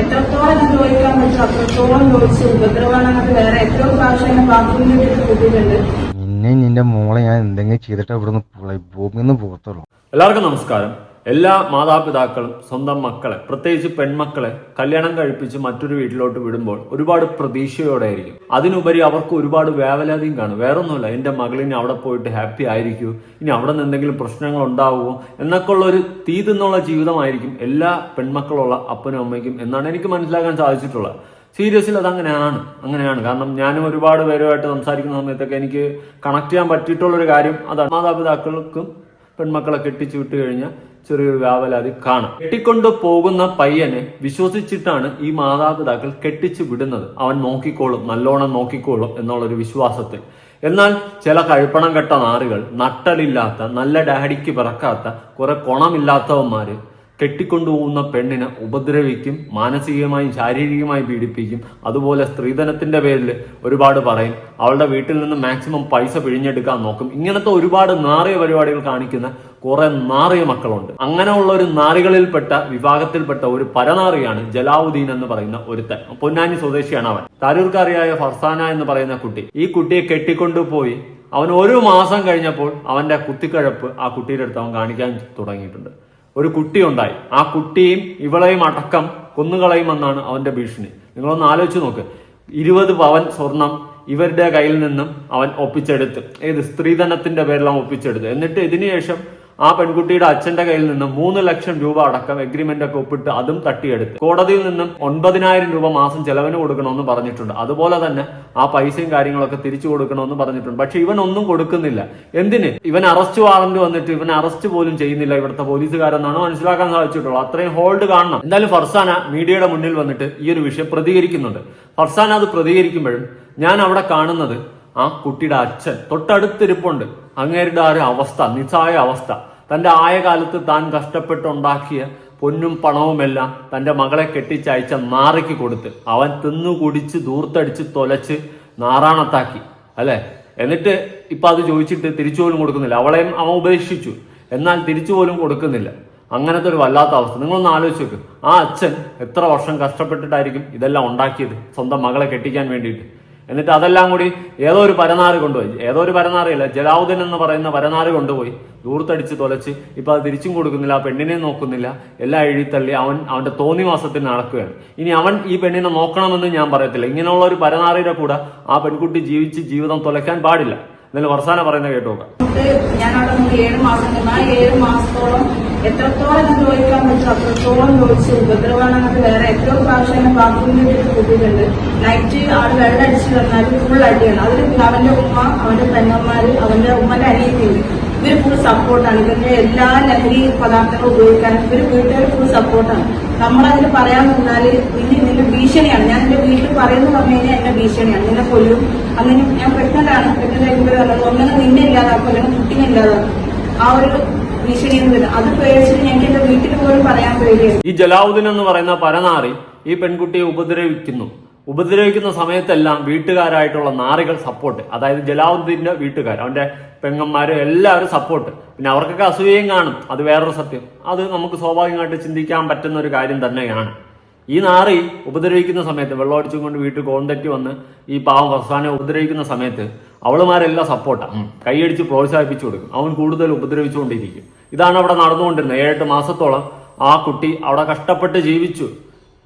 എത്രത്തോളം അത് ചോദിക്കാൻ പറ്റും അത്രത്തോളം ചോദിച്ചു ഉപദ്രവമാണെന്നത് വേറെ എത്രയോ പ്രാവശ്യം എന്നെ ബാത്റൂമിൽ ഇട്ടിട്ട് കൂട്ടിയിട്ടുണ്ട്. നിന്നെ നിന്റെ മോളെ ഞാൻ എന്തെങ്കിലും ചെയ്തിട്ട് ഇവിടുന്ന് ഭൂമിയിൽ നിന്ന് പോകത്തുള്ളൂ. എല്ലാവർക്കും നമസ്കാരം. എല്ലാ മാതാപിതാക്കളും സ്വന്തം മക്കളെ പ്രത്യേകിച്ച് പെൺമക്കളെ കല്യാണം കഴിപ്പിച്ച് മറ്റൊരു വീട്ടിലോട്ട് വിടുമ്പോൾ ഒരുപാട് പ്രതീക്ഷയോടെ ആയിരിക്കും അതിനുപരി അവർക്ക് ഒരുപാട് വേവലാതിയും കാണും. വേറൊന്നുമില്ല എന്റെ മകളിനി അവിടെ പോയിട്ട് ഹാപ്പി ആയിരിക്കൂ. ഇനി അവിടെ നിന്ന് എന്തെങ്കിലും പ്രശ്നങ്ങൾ ഉണ്ടാവുമോ? എന്നൊക്കെ ഉള്ള ഒരു തീ തിന്നുള്ള ജീവിതമായിരിക്കും എല്ലാ പെൺമക്കളുള്ള അപ്പനും അമ്മയ്ക്കും എന്നാണ് എനിക്ക് മനസ്സിലാക്കാൻ സാധിച്ചിട്ടുള്ളത്. സീരിയസിൽ അത് അങ്ങനെയാണ് അങ്ങനെയാണ്. കാരണം ഞാനും ഒരുപാട് പേരുമായിട്ട് സംസാരിക്കുന്ന സമയത്തൊക്കെ എനിക്ക് കണക്ട് ചെയ്യാൻ പറ്റിയിട്ടുള്ളൊരു കാര്യം അതാണ്. മാതാപിതാക്കൾക്കും പെൺമക്കളെ കെട്ടിച്ചു വിട്ട് കഴിഞ്ഞാൽ ചെറിയൊരു വ്യാപലാതി കാണാം. കെട്ടിക്കൊണ്ട് പോകുന്ന പയ്യനെ വിശ്വസിച്ചിട്ടാണ് ഈ മാതാപിതാക്കൾ കെട്ടിച്ചു വിടുന്നത്. അവൻ നോക്കിക്കോളും നല്ലോണം നോക്കിക്കോളും എന്നുള്ളൊരു വിശ്വാസത്തിൽ. എന്നാൽ ചില കഴുപ്പണം കെട്ട നാറുകൾ നട്ടലില്ലാത്ത നല്ല ഡാഡിക്ക് പിറക്കാത്ത കുറെ കുണമില്ലാത്തവന്മാര് കെട്ടിക്കൊണ്ടുപോകുന്ന പെണ്ണിനെ ഉപദ്രവിക്കും മാനസികമായും ശാരീരികമായും പീഡിപ്പിക്കും. അതുപോലെ സ്ത്രീധനത്തിന്റെ പേരിൽ ഒരുപാട് പറയും അവളുടെ വീട്ടിൽ നിന്ന് മാക്സിമം പൈസ പിഴിഞ്ഞെടുക്കാൻ നോക്കും. ഇങ്ങനത്തെ ഒരുപാട് നാറിയ പരിപാടികൾ കാണിക്കുന്ന കുറെ നാറിയ മക്കളുണ്ട്. അങ്ങനെയുള്ള ഒരു നാറികളിൽപ്പെട്ട വിഭാഗത്തിൽപ്പെട്ട ഒരു പരനാറിയാണ് ജലാവുദ്ദീൻ എന്ന് പറയുന്ന ഒരുത്തൻ. പൊന്നാനി സ്വദേശിയാണ് അവൻ. താരൂർക്കാരിയായ ഫർസാന എന്ന് പറയുന്ന കുട്ടി. ഈ കുട്ടിയെ കെട്ടിക്കൊണ്ടുപോയി അവൻ ഒരു മാസം കഴിഞ്ഞപ്പോൾ അവന്റെ കുത്തിക്കഴപ്പ് ആ കുട്ടിയുടെ അടുത്ത് അവൻ കാണിക്കാൻ തുടങ്ങിയിട്ടുണ്ട്. ഒരു കുട്ടി ഉണ്ടായി. ആ കുട്ടിയും ഇവളെയും അടക്കം കൊന്നുകളയുമെന്നാണ് അവന്റെ ഭീഷണി. നിങ്ങളൊന്ന് ആലോചിച്ച് നോക്ക്. ഇരുപത് പവൻ സ്വർണം ഇവരുടെ കയ്യിൽ നിന്നും അവൻ ഒപ്പിച്ചെടുത്ത്. ഏത് സ്ത്രീധനത്തിന്റെ പേരിൽ അവൻ ഒപ്പിച്ചെടുത്ത്. എന്നിട്ട് ഇതിനുശേഷം ആ പെൺകുട്ടിയുടെ അച്ഛന്റെ കയ്യിൽ നിന്നും മൂന്ന് ലക്ഷം രൂപ അടക്കം എഗ്രിമെന്റ് ഒക്കെ ഒപ്പിട്ട് അതും തട്ടിയെടുത്ത്. കോടതിയിൽ നിന്നും ഒൻപതിനായിരം രൂപ മാസം ചെലവിന് കൊടുക്കണമെന്ന് പറഞ്ഞിട്ടുണ്ട്. അതുപോലെ തന്നെ ആ പൈസയും കാര്യങ്ങളൊക്കെ തിരിച്ചു കൊടുക്കണമെന്ന് പറഞ്ഞിട്ടുണ്ട്. പക്ഷെ ഇവൻ ഒന്നും കൊടുക്കുന്നില്ല. എന്തിന്? ഇവൻ അറസ്റ്റ് വാറന്റ് വന്നിട്ട് ഇവൻ അറസ്റ്റ് പോലും ചെയ്യുന്നില്ല ഇവിടുത്തെ പോലീസുകാരെന്നാണ് മനസ്സിലാക്കാൻ സാധിച്ചിട്ടുള്ളൂ അത്രയും ഹോൾഡ് കാണണം. എന്തായാലും ഫർസാന മീഡിയയുടെ മുന്നിൽ വന്നിട്ട് ഈ ഒരു വിഷയം പ്രതികരിക്കുന്നുണ്ട്. ഫർസാന അത് പ്രതികരിക്കുമ്പോഴും ഞാൻ അവിടെ കാണുന്നത് ആ കുട്ടിയുടെ അച്ഛൻ തൊട്ടടുത്തിരിപ്പുണ്ട്. അങ്ങേരുടെ ആ ഒരു അവസ്ഥ നിസ്സായ അവസ്ഥ. തന്റെ ആയകാലത്ത് താൻ കഷ്ടപ്പെട്ടുണ്ടാക്കിയ പൊന്നും പണവുമെല്ലാം തന്റെ മകളെ കെട്ടിച്ചയച്ച നാറയ്ക്ക് കൊടുത്ത് അവൻ തിന്നു കുടിച്ച് ദൂർത്തടിച്ച് തൊലച്ച് നാറാണത്താക്കി അല്ലേ? എന്നിട്ട് ഇപ്പൊ അത് ചോദിച്ചിട്ട് തിരിച്ചു പോലും കൊടുക്കുന്നില്ല. അവളെയും അവൻ ഉപേക്ഷിച്ചു. എന്നാൽ തിരിച്ചു പോലും കൊടുക്കുന്നില്ല. അങ്ങനത്തെ ഒരു വല്ലാത്ത അവസ്ഥ. നിങ്ങളൊന്ന് ആലോചിച്ച് നോക്ക്. ആ അച്ഛൻ എത്ര വർഷം കഷ്ടപ്പെട്ടിട്ടായിരിക്കും ഇതെല്ലാം ഉണ്ടാക്കിയത് സ്വന്തം മകളെ കെട്ടിക്കാൻ വേണ്ടിയിട്ട്? എന്നിട്ട് അതെല്ലാം കൂടി ഏതോ ഒരു പരനാറ് കൊണ്ടുപോയി. ഏതോ ഒരു പരനാറിയല്ല ജലാവുദൻ എന്ന് പറയുന്ന പരനാറ് കൊണ്ടുപോയി. ദൂർത്തടിച്ച് തൊലച്ച്. ഇപ്പൊ അത് തിരിച്ചും കൊടുക്കുന്നില്ല ആ പെണ്ണിനെ നോക്കുന്നില്ല. എല്ലാം എഴുതിത്തള്ളി അവൻ അവന്റെ തോന്നിവാസത്തിന് നടക്കുകയാണ്. ഇനി അവൻ ഈ പെണ്ണിനെ നോക്കണമെന്ന് ഞാൻ പറയത്തില്ല. ഇങ്ങനെയുള്ള ഒരു പരനാറിയുടെ കൂടെ ആ പെൺകുട്ടി ജീവിച്ച് ജീവിതം തുലയ്ക്കാൻ പാടില്ല. എന്നാലും വർസാന പറയുന്ന കേട്ടോ ഞാൻ ഏഴ് മാസം ഏഴ് മാസത്തോളം എത്രത്തോളം ചോദിക്കാൻ പറ്റും അത്രത്തോളം ചോദിച്ചു. ഉപദ്രവമാണെന്നത് വേറെ എത്രയോ പ്രാവശ്യം എന്നെ ബാത്റൂമിൽ ഇട്ട് കൂട്ടിയിട്ടുണ്ട്. നൈറ്റ് ആൾ വെള്ളം അടിച്ചു തന്നാൽ ഫുൾ അടിയാണ്. അതിൽ അവന്റെ ഉമ്മ അവന്റെ പെണ്ണന്മാര് അവന്റെ ഉമ്മന്റെ അനിയത്തിയുണ്ട് ഇവർ ഫുൾ സപ്പോർട്ടാണ് ഇവരുടെ എല്ലാ ലഹരി പദാർത്ഥങ്ങളും ഉപയോഗിക്കാനും ഇവർ വീട്ടുകാർ ഫുൾ സപ്പോർട്ടാണ് നമ്മളതിന് പറയാൻ നിന്നാൽ ഇനി നിന്റെ ഭീഷണിയാണ്. ഞാൻ എന്റെ വീട്ടിൽ പറയുന്നു പറഞ്ഞു കഴിഞ്ഞാൽ എന്റെ ഭീഷണിയാണ്. നിന്നെ കൊല്ലും. അങ്ങനെ ഞാൻ പെട്ടെന്നാണ് പെട്ടെന്ന് ആയിട്ട് പറഞ്ഞത് ഒന്നെങ്കിൽ നിന്നെ ഇല്ലാതാക്കും. അല്ലെങ്കിൽ കുട്ടിനെ ഇല്ലാതാക്കും. ആ ഒരു അത് പറയാൻ ഈ ജലാവുദ്ദീൻ എന്ന് പറയുന്ന പരനാറി ഈ പെൺകുട്ടിയെ ഉപദ്രവിക്കുന്നു. ഉപദ്രവിക്കുന്ന സമയത്തെല്ലാം വീട്ടുകാരായിട്ടുള്ള നാറികൾ സപ്പോർട്ട് അതായത് ജലാവുദ്ദീന്റെ വീട്ടുകാർ അവന്റെ പെങ്ങന്മാരും എല്ലാവരും സപ്പോർട്ട് പിന്നെ അവർക്കൊക്കെ അസൂയയും കാണും. അത് വേറൊരു സത്യം. അത് നമുക്ക് സ്വാഭാവികമായിട്ട് ചിന്തിക്കാൻ പറ്റുന്ന ഒരു കാര്യം തന്നെയാണ്. ഈ നാറി ഉപദ്രവിക്കുന്ന സമയത്ത് വെള്ളം അടിച്ചും കൊണ്ട് വീട്ടിൽ കോന്തറ്റി വന്ന് ഈ പാവം ഫർസാനെ ഉപദ്രവിക്കുന്ന സമയത്ത് അവളുമാരെല്ലാം സപ്പോർട്ടാണ് കൈയടിച്ച് പ്രോത്സാഹിപ്പിച്ചു കൊടുക്കും. അവൻ കൂടുതൽ ഉപദ്രവിച്ചുകൊണ്ടിരിക്കും. ഇതാണ് അവിടെ നടന്നുകൊണ്ടിരുന്നത്. ഏഴെട്ട് മാസത്തോളം ആ കുട്ടി അവിടെ കഷ്ടപ്പെട്ട് ജീവിച്ചു.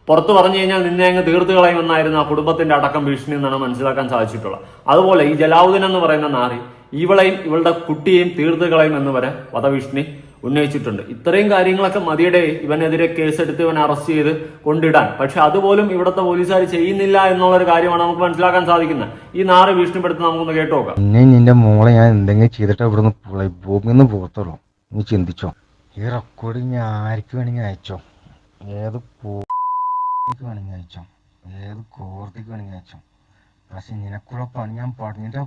പുറത്തു പറഞ്ഞു കഴിഞ്ഞാൽ നിന്നെ അങ്ങ് തീർത്തു കളയുമെന്നായിരുന്നു ആ കുടുംബത്തിന്റെ അടക്കം ഭീഷണി എന്നാണ് മനസ്സിലാക്കാൻ സാധിച്ചിട്ടുള്ളത്. അതുപോലെ ഈ ജലാവുദ്ദീൻ എന്ന് പറയുന്ന നാറി ഇവളെയും ഇവളുടെ കുട്ടിയെയും തീർത്തു കളയും എന്ന് വരെ വധഭീഷണി ഉന്നയിച്ചിട്ടുണ്ട്. ഇത്രയും കാര്യങ്ങളൊക്കെ മതിയുടെ ഇവനെതിരെ കേസെടുത്ത് ഇവനെ അറസ്റ്റ് ചെയ്ത് കൊണ്ടിടാൻ. പക്ഷെ അതുപോലും ഇവിടുത്തെ പോലീസുകാർ ചെയ്യുന്നില്ല എന്നുള്ള ഒരു കാര്യമാണ് നമുക്ക് മനസ്സിലാക്കാൻ സാധിക്കുന്നത്. ഈ നാറ് ഭീഷണിപ്പെടുത്തി നമുക്കൊന്ന് കേട്ടു നോക്കാം. നിന്നെ നിന്റെ മോളെ ഞാൻ എന്തെങ്കിലും ചെയ്തിട്ട് ഇവിടുന്ന് ഭൂമിയിൽ നിന്ന് പോകത്തുള്ളൂ. നീ ചിന്തിച്ചോ ഈ റെക്കോർഡ് ഞാൻ ആർക്ക് വേണമെങ്കിൽ അയച്ചോ ഏത് വേണമെങ്കിൽ അയച്ചോ? ഏത് കോടതിക്ക് വേണമെങ്കിൽ അയച്ചോ? പക്ഷെ നിനക്കുള്ള പണി ഞാൻ പറഞ്ഞിട്ടാ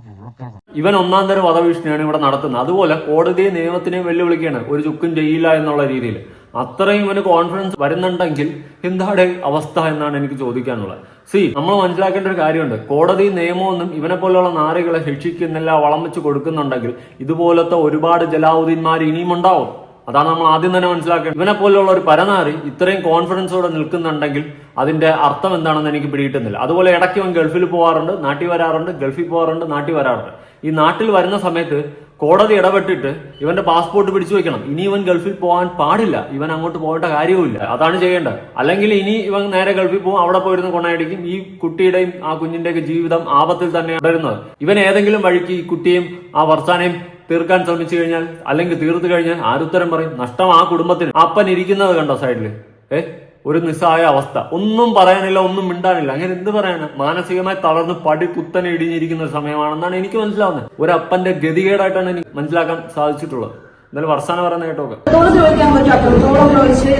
ഇവൻ ഒന്നാം തരം വധഭീഷണിയാണ് ഇവിടെ നടത്തുന്നത്. അതുപോലെ കോടതി നിയമത്തിനെ വെല്ലുവിളിക്കുകയാണ് ഒരു ചുക്കും ചെയ്യില്ല എന്നുള്ള രീതിയിൽ. അത്രയും ഇവന് കോൺഫിഡൻസ് വരുന്നുണ്ടെങ്കിൽ എന്താണ് അവസ്ഥ എന്നാണ് എനിക്ക് ചോദിക്കാനുള്ളത്. സി നമ്മൾ മനസ്സിലാക്കേണ്ട ഒരു കാര്യമുണ്ട്. കോടതി നിയമമൊന്നും ഇവനെ പോലെയുള്ള നാറികളെ ശിക്ഷിക്കുന്നില്ല വളം കൊടുക്കുന്നുണ്ടെങ്കിൽ ഇതുപോലത്തെ ഒരുപാട് ജലാവുദ്ദീന്മാർ ഇനിയും ഉണ്ടാവും. അതാണ് നമ്മൾ ആദ്യം തന്നെ മനസ്സിലാക്കേണ്ടത്. ഇവനെ പോലെയുള്ള ഒരു പരനാറി ഇത്രയും കോൺഫിഡൻസോടെ നിൽക്കുന്നുണ്ടെങ്കിൽ അതിന്റെ അർത്ഥം എന്താണെന്ന് എനിക്ക് പിടിയിട്ടുന്നില്ല അതുപോലെ ഇടയ്ക്ക് ഗൾഫിൽ പോകാറുണ്ട് നാട്ടിൽ വരാറുണ്ട് ഗൾഫിൽ പോകാറുണ്ട് നാട്ടിൽ വരാറുണ്ട്. ഈ നാട്ടിൽ വരുന്ന സമയത്ത് കോടതി ഇടപെട്ടിട്ട് ഇവന്റെ പാസ്പോർട്ട് പിടിച്ചു വെക്കണം. ഇനി ഇവൻ ഗൾഫിൽ പോകാൻ പാടില്ല. ഇവൻ അങ്ങോട്ട് പോകേണ്ട കാര്യവുമില്ല. അതാണ് ചെയ്യേണ്ടത്. അല്ലെങ്കിൽ ഇനി ഇവൻ നേരെ ഗൾഫിൽ പോകും അവിടെ പോയിരുന്ന് കൊണയടിക്കും. ഈ കുട്ടിയുടെയും ആ കുഞ്ഞിന്റെയൊക്കെ ജീവിതം ആപത്തിൽ തന്നെ വരുന്നത്. ഇവൻ ഏതെങ്കിലും വഴിക്ക് ഈ കുട്ടിയും ആ വർഷാനെയും തീർക്കാൻ ശ്രമിച്ചു കഴിഞ്ഞാൽ അല്ലെങ്കിൽ തീർത്തു കഴിഞ്ഞാൽ ആരുത്തരം പറയും നഷ്ടം ആ കുടുംബത്തിന്. അപ്പൻ ഇരിക്കുന്നത് കണ്ടോ സൈഡിൽ ഏ? ഒരു നിസ്സായ അവസ്ഥ. ഒന്നും പറയാനില്ല ഒന്നും മിണ്ടാനില്ല. അങ്ങനെ എന്ത് പറയാനാ? മാനസികമായി തളർന്ന് പടി കുത്തനെ ഇടിഞ്ഞിരിക്കുന്ന സമയമാണെന്നാണ് എനിക്ക് മനസ്സിലാവുന്നത്. ഒരു അപ്പന്റെ ഗതികേടായിട്ടാണ് എനിക്ക് മനസ്സിലാക്കാൻ സാധിച്ചിട്ടുള്ളത്. എന്നാലും വർഷാന പറയുന്ന എത്രത്തോളം ചോദിക്കാൻ പറ്റും അത്രത്തോളം ചോദിച്ച്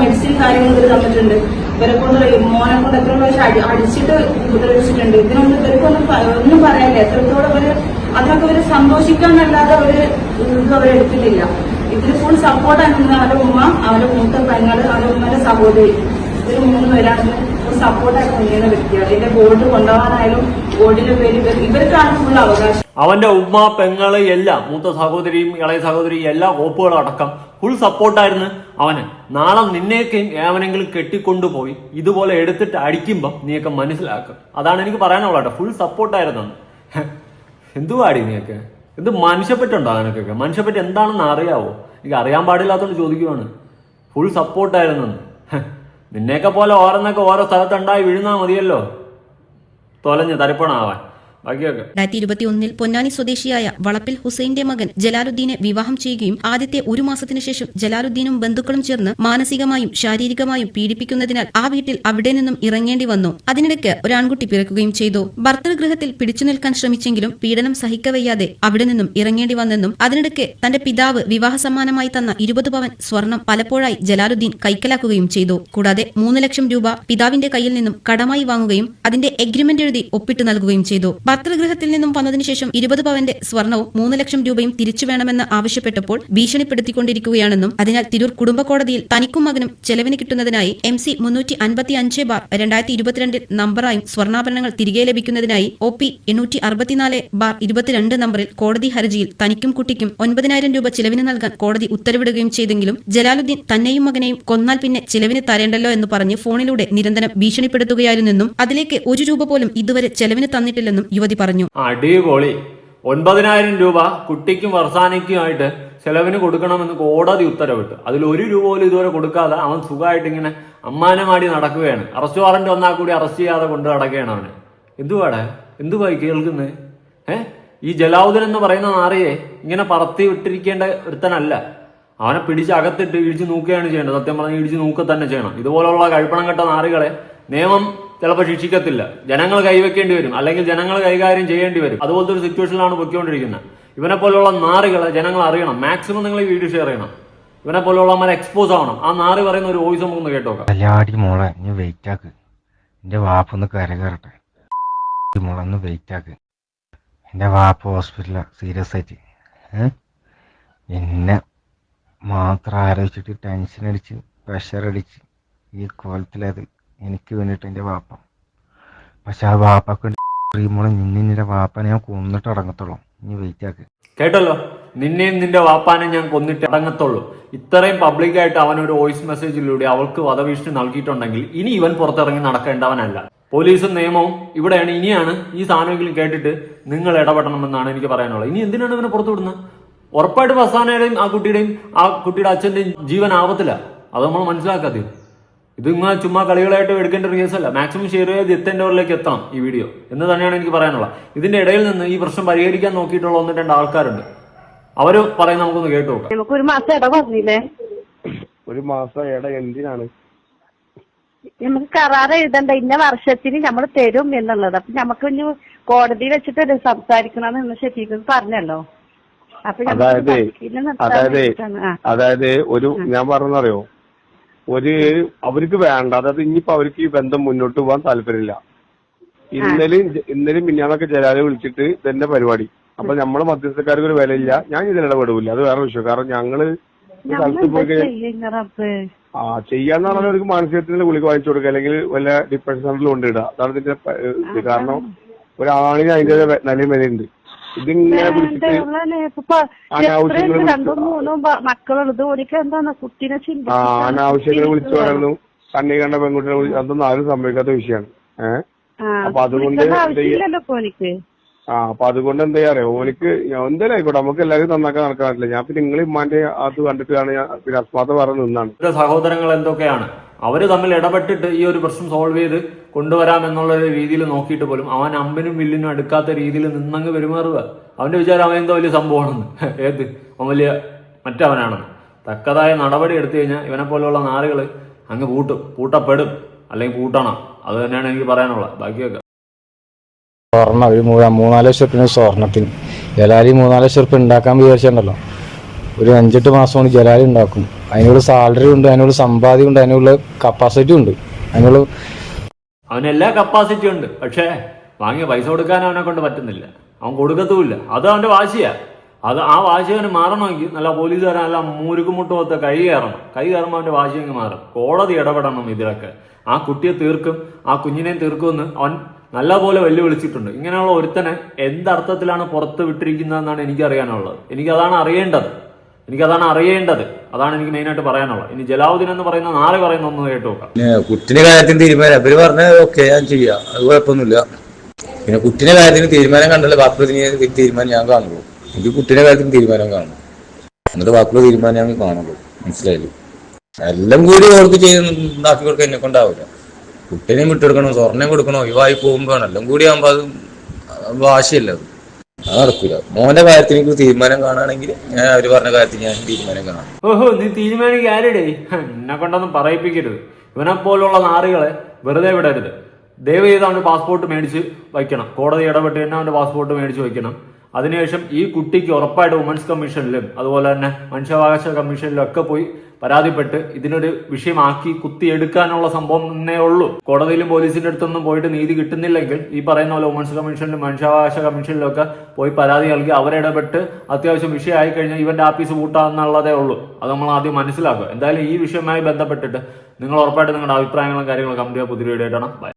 മെഡിസിൻ മോനെ അടിച്ചിട്ട് ഒരു ഇത് അവർ ഇതിൽ ഫുൾ സപ്പോർട്ടാണ് അവരുടെ ഉമ്മ അവരുടെ മൂത്ത പെങ്ങൾ അവരുടെ ഉമ്മയുടെ സഹോദരി. ഇതിൽ മൂന്ന് പേരാണ് ഫുൾ സപ്പോർട്ടായിട്ട് നിൽക്കുന്ന വ്യക്തിയാണ് ഇതിന്റെ ബോർഡ് കൊണ്ടുപോകാനായാലും ബോർഡിന്റെ പേര് ഇവർ ഇവർക്കാണ് ഫുൾ അവകാശം. അവന്റെ ഉമ്മ പെങ്ങൾ എല്ലാം മൂത്ത സഹോദരിയും ഇളയ സഹോദരിയും എല്ലാ ഓപ്പുകളും അടക്കം ഫുൾ സപ്പോർട്ടായിരുന്നു അവന്. നാളെ നിന്നെയൊക്കെയും ഏവനെങ്കിലും കെട്ടിക്കൊണ്ടുപോയി ഇതുപോലെ എടുത്തിട്ട് അടിക്കുമ്പം നീയൊക്കെ മനസ്സിലാക്കും. അതാണ് എനിക്ക് പറയാനുള്ളത് ഫുൾ സപ്പോർട്ടായിരുന്നു. എന്തുവാടി നീയൊക്കെ? എന്ത് മനുഷ്യപ്പറ്റുണ്ടോ അതിനൊക്കെ? മനുഷ്യപ്പറ്റ എന്താണെന്ന് അറിയാവോ? എനിക്ക് അറിയാൻ പാടില്ലാത്തോണ്ട് ചോദിക്കുവാണ്. ഫുൾ സപ്പോർട്ടായിരുന്നു നിന്നെയൊക്കെ പോലെ ഓരോന്നൊക്കെ ഓരോ സ്ഥലത്തുണ്ടായി വീഴുന്നാ മതിയല്ലോ. തൊലഞ്ഞ് തരിപ്പണാവാൻ. രണ്ടായിരത്തി ഇരുപത്തി ഒന്നിൽ പൊന്നാനി സ്വദേശിയായ വളപ്പിൽ ഹുസൈന്റെ മകൻ ജലാലുദ്ദീനെ വിവാഹം ചെയ്യുകയും ആദ്യത്തെ ഒരു മാസത്തിനു ശേഷം ജലാലുദ്ദീനും ബന്ധുക്കളും ചേർന്ന് മാനസികമായും ശാരീരികമായും പീഡിപ്പിക്കുന്നതിനാൽ ആ വീട്ടിൽ അവിടെ നിന്നും ഇറങ്ങേണ്ടി വന്നു. അതിനിടയ്ക്ക് ഒരു ആൺകുട്ടി പിറക്കുകയും ചെയ്തു. ഭർത്തൃഗൃഹത്തിൽ പിടിച്ചു നിൽക്കാൻ ശ്രമിച്ചെങ്കിലും പീഡനം സഹിക്കവയ്യാതെ അവിടെ നിന്നും ഇറങ്ങേണ്ടി വന്നെന്നും അതിനിടയ്ക്ക് തന്റെ പിതാവ് വിവാഹ സമ്മാനമായി തന്ന ഇരുപത് പവൻ സ്വർണം പലപ്പോഴായി ജലാലുദ്ദീൻ കൈക്കലാക്കുകയും ചെയ്തു. കൂടാതെ മൂന്ന് ലക്ഷം രൂപ പിതാവിന്റെ കയ്യിൽ നിന്നും കടമായി വാങ്ങുകയും അതിന്റെ എഗ്രിമെന്റ് എഴുതി ഒപ്പിട്ട് നൽകുകയും ചെയ്തു. ഭർത്തൃഗൃഹത്തിൽ നിന്നും വന്നതിനു ശേഷം ഇരുപത് പവന്റെ സ്വർണവും മൂന്ന് ലക്ഷം രൂപയും തിരിച്ചു വേണമെന്ന് ആവശ്യപ്പെട്ടപ്പോൾ ഭീഷണിപ്പെടുത്തിക്കൊണ്ടിരിക്കുകയാണെന്നും അതിനാൽ തിരൂർ കുടുംബ കോടതിയിൽ തനിക്കും മകനും ചെലവിന് കിട്ടുന്നതിനായി എം സി മുന്നൂറ്റി അൻപത്തി അഞ്ച് ബാർ രണ്ടായിരത്തി ഇരുപത്തിരണ്ടിൽ നമ്പറായും സ്വർണാഭരണങ്ങൾ തിരികെ ലഭിക്കുന്നതിനായി ഒ പി എണ്ണൂറ്റി അറുപത്തിനാല് ബാർ ഇരുപത്തിരണ്ട് നമ്പറിൽ കോടതി ഹർജിയിൽ തനിക്കും കുട്ടിക്കും ഒൻപതിനായിരം രൂപ ചിലവിന് നൽകാൻ കോടതി ഉത്തരവിടുകയും ചെയ്തെങ്കിലും ജലാലുദ്ദീൻ തന്നെയും മകനെയും കൊന്നാൽ പിന്നെ ചിലവിന് തരേണ്ടല്ലോ എന്ന് പറഞ്ഞ് ഫോണിലൂടെ നിരന്തരം ഭീഷണിപ്പെടുത്തുകയായിരുന്നെന്നും അതിലേക്ക് ഒരു രൂപ പോലും ഇതുവരെ ചെലവിന് തന്നിട്ടില്ലെന്നും യുവതി പറഞ്ഞു. അടിപൊളി. ഒൻപതിനായിരം രൂപ കുട്ടിക്കും വർസാനിക്കുമായിട്ട് ചെലവിന് കൊടുക്കണമെന്ന് കോടതി ഉത്തരവിട്ടു. അതിൽ ഒരു രൂപ പോലും ഇതുവരെ കൊടുക്കാതെ അവൻ സുഖമായിട്ട് ഇങ്ങനെ അമ്മാനമാടി നടക്കുകയാണ്. അറസ്റ്റ് വാറന്റ് വന്നാൽ കൂടി അറസ്റ്റ് ചെയ്യാതെ കൊണ്ട് നടക്കുകയാണ് അവന്. എന്തുവാടെ? എന്തുവായി കേൾക്കുന്നത് ഏ? ഈ ജലാവുദൻ എന്ന് പറയുന്ന നാറിയെ ഇങ്ങനെ പറത്തി വിട്ടിരിക്കേണ്ട ഒരുത്തനല്ല. അവനെ പിടിച്ച് അകത്തിട്ട് ഇടിച്ച് നോക്കുകയാണ് ചെയ്യേണ്ടത്. സത്യം പറഞ്ഞ് ഇടിച്ച് നോക്കുക തന്നെ ചെയ്യണം. ഇതുപോലുള്ള കഴിപ്പണം കെട്ട നാറികളെ നിയമം ചിലപ്പോൾ ശിക്ഷിക്കത്തില്ല. ജനങ്ങൾ കൈവെക്കേണ്ടി വരും. അല്ലെങ്കിൽ ജനങ്ങൾ കൈകാര്യം ചെയ്യേണ്ടി വരും. അതുപോലത്തെ ഒരു സിറ്റുവേഷനിലാണ് പൊയ്ക്കൊണ്ടിരിക്കുന്നത്. ഇവനെ പോലുള്ള നാറികളെ ജനങ്ങൾ അറിയണം. മാക്സിമം നിങ്ങൾ ഈ വീഡിയോ ഷെയർ ചെയ്യണം. ഇവനെ പോലുള്ളവന്മാരെ എക്സ്പോസ് ആവണം. ആ നാറി പറയുന്ന ഒരു വോയിസ് നമുക്കൊന്ന് കേട്ടോക്കാം. കല്യാടി മോളെ നീ വെയിറ്റ് ആക്ക്. എന്റെ വാപ്പ ഒന്ന് കരകയറട്ടെ. മോളെ ഒന്ന് വെയിറ്റ് ആക്ക്. എന്റെ വാപ്പ ഹോസ്പിറ്റലിലാണ് സീരിയസ് ആയിട്ട്? എന്നെ മാത്രം ആലോചിച്ചിട്ട് ടെൻഷൻ അടിച്ച് പ്രഷർ അടിച്ച് ഈ കോലത്തിലത് എനിക്ക് വേണ്ടിട്ട് എന്റെ വാപ്പ. പക്ഷെ ആ വാപ്പക്ക് മോളെ നിന്നെ വാപ്പനെ ഞാൻ കൊന്നിട്ട് അടങ്ങത്തുള്ളൂ. നീ വെയിറ്റ് ആക്ക്. കേട്ടല്ലോ? നിന്നെയും നിന്റെ വാപ്പാനെ ഞാൻ കൊന്നിട്ട് അടങ്ങത്തുള്ളൂ. ഇത്രയും പബ്ലിക്കായിട്ട് അവൻ ഒരു വോയിസ് മെസ്സേജിലൂടെ അവൾക്ക് വധഭീഷണി നൽകിയിട്ടുണ്ടെങ്കിൽ ഇനി ഇവൻ പുറത്തിറങ്ങി നടക്കേണ്ടവനല്ല. പോലീസും നിയമവും ഇവിടെയാണ്. ഇനിയാണ് ഈ സാധനമെങ്കിലും കേട്ടിട്ട് നിങ്ങൾ ഇടപെടണമെന്നാണ് എനിക്ക് പറയാനുള്ളത്. ഇനി എന്തിനാണ് ഇവനെ പുറത്തു വിടുന്നത്? ഉറപ്പായിട്ട് ഫസാനയുടെയും ആ കുട്ടിയുടെയും ആ കുട്ടിയുടെ അച്ഛന്റെയും ജീവൻ ആവത്തില്ല. അത് നമ്മൾ മനസ്സിലാക്കാത്തത് ഇത് ഇങ്ങനെ ചുമ്മാ കളികളായിട്ട് എടുക്കേണ്ട ഒരു അല്ല. മാക്സിമം ഷെയർ ചെയ്ത് എത്തേണ്ട എത്തേണ്ടവരിലേക്ക് എത്തണം ഈ വീഡിയോ എന്ന് തന്നെയാണ് എനിക്ക് പറയാനുള്ളത്. ഇതിന്റെ ഇടയിൽ നിന്ന് ഈ പ്രശ്നം പരിഹരിക്കാൻ നോക്കിയിട്ടുള്ള ഒന്ന് രണ്ട് ആൾക്കാരുണ്ട്. അവർ പറയുന്ന നമുക്കൊന്ന് കേട്ടു നമുക്ക് ഒരു മാസം ഇട പറഞ്ഞില്ലേ ഒരു മാസം ഇട എന്തിനാണ്? നമുക്ക് കരാർ എഴുതണ്ട. ഇന്ന വർഷത്തിന് നമ്മൾ തരും എന്നുള്ളത്. അപ്പൊ നമുക്ക് ഇനി കോടതി വെച്ചിട്ട് സംസാരിക്കണമെന്ന് ഷെഫീഖ് പറഞ്ഞല്ലോ. അപ്പൊ അതായത് അതായത് ഒരു ഞാൻ പറഞ്ഞറിയോ ഒരു അവർക്ക് വേണ്ട. അതായത് ഇനിയിപ്പോ അവർക്ക് ഈ ബന്ധം മുന്നോട്ട് പോകാൻ താല്പര്യമില്ല. ഇന്നലെയും ഇന്നലെയും മിന്നാന്നൊക്കെ ജലാലെ വിളിച്ചിട്ട് ഇതെന്റെ പരിപാടി. അപ്പൊ നമ്മളെ മധ്യസ്ഥക്കാർക്ക് ഒരു വിലയില്ല. ഞാൻ ഇതിൽ ഇടപെടില്ല അത് വേറെ വിഷയം. കാരണം ഞങ്ങൾ സ്ഥലത്ത് പോയി കഴിഞ്ഞാൽ? ആ ചെയ്യാന്ന് പറഞ്ഞാൽ അവർക്ക് മാനസികത്തിന് ഗുളിക വാങ്ങിച്ചു കൊടുക്കുക. അല്ലെങ്കിൽ വല്ല ഡിപ്രഷൻ സെന്ററിൽ കൊണ്ടിടുക അതാണ് ഇതിന്റെ കാരണം ഒരാണിന് അതിന്റെ നിലയും വിലയുണ്ട് ഇതിങ്ങനെ വിളിച്ചിട്ട് അനാവശ്യങ്ങൾ എത്രയുണ്ട്? വിളിച്ച് രണ്ടും മൂന്നും ബ- മക്കളുള്ളത് എന്താണ് കുട്ടീനെ ആ അനാവശ്യങ്ങൾ വിളിച്ചു വേണം. പറയുന്നു കണ്ണി കണ്ട പെൺകുട്ടികളെ അതൊന്നും ആരും സംഭവിക്കാത്ത വിഷയമാണ് ഏഹ് അപ്പൊ അതുകൊണ്ട് ആ അപ്പൊ അതുകൊണ്ട് എന്താ പറയാ ഓനിക്ക് എന്തായാലും ആയിക്കോട്ടെ നമുക്ക് എല്ലാവരും നന്നാക്കാൻ നടക്കാൻ പറ്റില്ല. ഞാൻ പിന്നെ നിങ്ങൾ ഇമ്മാന്റെ അത് കണ്ടിട്ടാണ് ഞാൻ പിന്നെ അസ്മാത്ത പറഞ്ഞ് നിന്നാണ്. സഹോദരങ്ങൾ എന്തൊക്കെയാണ്? അവർ തമ്മിൽ ഇടപെട്ടിട്ട് ഈ ഒരു പ്രശ്നം സോൾവ് ചെയ്ത് കൊണ്ടുവരാം എന്നുള്ള രീതിയിൽ നോക്കിയിട്ട് പോലും അവൻ അമ്പിനും വില്ലിനും അടുക്കാത്ത രീതിയിൽ നിന്നങ്ങ് പെരുമാറുക. അവന്റെ വിചാരം അവൻ എന്തോ വലിയ സംഭവമാണെന്ന്. ഏത്? അവൻ വലിയ മറ്റവനാണെന്ന്. തക്കതായ നടപടി എടുത്തു കഴിഞ്ഞാൽ ഇവനെ പോലെയുള്ള നാറുകൾ അങ്ങ് പൂട്ടും. പൂട്ടപ്പെടും. അല്ലെങ്കിൽ പൂട്ടണം. അത് തന്നെയാണ് എനിക്ക് പറയാനുള്ളത്. ബാക്കിയൊക്കെ. സ്വർണം ഒരു മൂന്ന് മൂന്നാൽ ലക്ഷം റുപ്യ സ്വർണത്തിന് ജലാലി മൂന്നാൽ ലക്ഷം റുപ്യ ഉണ്ടാക്കാൻ വിചാരിച്ചിട്ടുണ്ടല്ലോ. ഒരു അഞ്ചെട്ട് മാസം കൊണ്ട് ജലാലി ഉണ്ടാക്കും. അതിനുള്ള സാലറി ഉണ്ട് അതിനുള്ള സമ്പാദ്യം ഉണ്ട് അതിനുള്ള കപ്പാസിറ്റി ഉണ്ട്. അതിനുള്ള അവന് എല്ലാ കപ്പാസിറ്റി ഉണ്ട്. പക്ഷേ വാങ്ങിയ പൈസ കൊടുക്കാൻ അവനെ കൊണ്ട് പറ്റുന്നില്ല. അവൻ കൊടുക്കത്തുമില്ല. അത് അവന്റെ വാശിയാ. അത് ആ വാശി അവന് മാറണമെങ്കിൽ നല്ല പോലീസുകാരൻ നല്ല മൂരുക്കുമുട്ട് പോലത്തെ കൈ കയറണം. കൈ കയറുമ്പോൾ അവന്റെ വാശി അങ്ങ് മാറും. കോടതി ഇടപെടണം ഇതിലൊക്കെ. ആ കുട്ടിയെ തീർക്കും ആ കുഞ്ഞിനെയും തീർക്കുമെന്ന് അവൻ നല്ലപോലെ വെല്ലുവിളിച്ചിട്ടുണ്ട്. ഇങ്ങനെയുള്ള ഒരുത്തനെ എന്തർത്ഥത്തിലാണ് പുറത്ത് വിട്ടിരിക്കുന്നതെന്നാണ് എനിക്ക് അറിയാനുള്ളത് എനിക്കതാണ് അറിയേണ്ടത്. എനിക്കതാണ് അറിയേണ്ടത്. അതാണ് എനിക്ക് മെയിനായിട്ട് പറയാനുള്ളത്. ഇനി ജലാവുദ്ദീൻ എന്ന് പറയുന്ന നാളെ പറയുന്ന ഒന്ന് കേട്ടു നോക്കാം. കുട്ടിന്റെ കാര്യത്തിന് തീരുമാനം. അവർ പറഞ്ഞ ഓക്കെ ഞാൻ ചെയ്യാം. അത് കുഴപ്പമൊന്നുമില്ല. പിന്നെ കുട്ടിന്റെ കാര്യത്തിന് തീരുമാനം കണ്ടല്ലോ ബാക്കിയുള്ള തീരുമാനം ഞാൻ കാണുള്ളൂ. എനിക്ക് കുട്ടിന്റെ കാര്യത്തിന് തീരുമാനം കാണും എന്നിട്ട് ബാക്കിയുള്ള തീരുമാനം ഞാൻ കാണുള്ളൂ. മനസ്സിലായില്ലേ? എല്ലാം കൂടി അവർക്ക് ചെയ്ത് ഉണ്ടാക്കി കൊടുക്കാൻ എന്നെ കൊണ്ടാവില്ല കുട്ടീനെയും വിട്ടെടുക്കണോ സ്വർണം കൊടുക്കണോ ഒഴിവായി പോകുമ്പോഴാണ്. എല്ലാം കൂടി ആകുമ്പോൾ അത് വാശിയല്ല അത്? അത് നടക്കൂല. മോന്റെ കാര്യത്തിന് എനിക്ക് തീരുമാനം കാണുകയാണെങ്കിൽ ഞാൻ അവർ പറഞ്ഞ കാര്യത്തിൽ ഞാൻ തീരുമാനം കാണാം. ഓഹോ നീ തീരുമാനിക്കുക ആരുടെ? എന്നെ കൊണ്ടൊന്നും പറയിപ്പിക്കരുത്. ഇവനെ പോലുള്ള നാറികളെ വെറുതെ വിടരുത്. ദയവ് ചെയ്ത് അവന്റെ പാസ്പോർട്ട് മേടിച്ച് വയ്ക്കണം. കോടതി ഇടപെട്ട് തന്നെ അവന്റെ പാസ്പോർട്ട് മേടിച്ച് വയ്ക്കണം. അതിനുശേഷം ഈ കുട്ടിക്ക് ഉറപ്പായിട്ട് വുമൻസ് കമ്മീഷനിലും അതുപോലെ തന്നെ മനുഷ്യാവകാശ കമ്മീഷനിലും ഒക്കെ പോയി പരാതിപ്പെട്ട് ഇതിനൊരു വിഷയമാക്കി കുത്തിയെടുക്കാനുള്ള സംഭവം എന്നേ ഉള്ളൂ. കോടതിയിലും പോലീസിന്റെ അടുത്തൊന്നും പോയിട്ട് നീതി കിട്ടുന്നില്ലെങ്കിൽ ഈ പറയുന്ന പോലെ വുമൻസ് കമ്മീഷനിലും മനുഷ്യാവകാശ കമ്മീഷനിലും ഒക്കെ പോയി പരാതി നൽകി അവരിടപെട്ട് അത്യാവശ്യം വിഷയമായി കഴിഞ്ഞാൽ ഇവന്റെ ആഫീസ് പൂട്ടാന്നുള്ളതേ ഉള്ളൂ. അത് നമ്മൾ ആദ്യം മനസ്സിലാക്കുക. എന്തായാലും ഈ വിഷയവുമായി ബന്ധപ്പെട്ടിട്ട് നിങ്ങൾ ഉറപ്പായിട്ട് നിങ്ങളുടെ അഭിപ്രായങ്ങളും കാര്യങ്ങളും കമ്പനിയോ പുതിയ വീഡിയോ ബൈ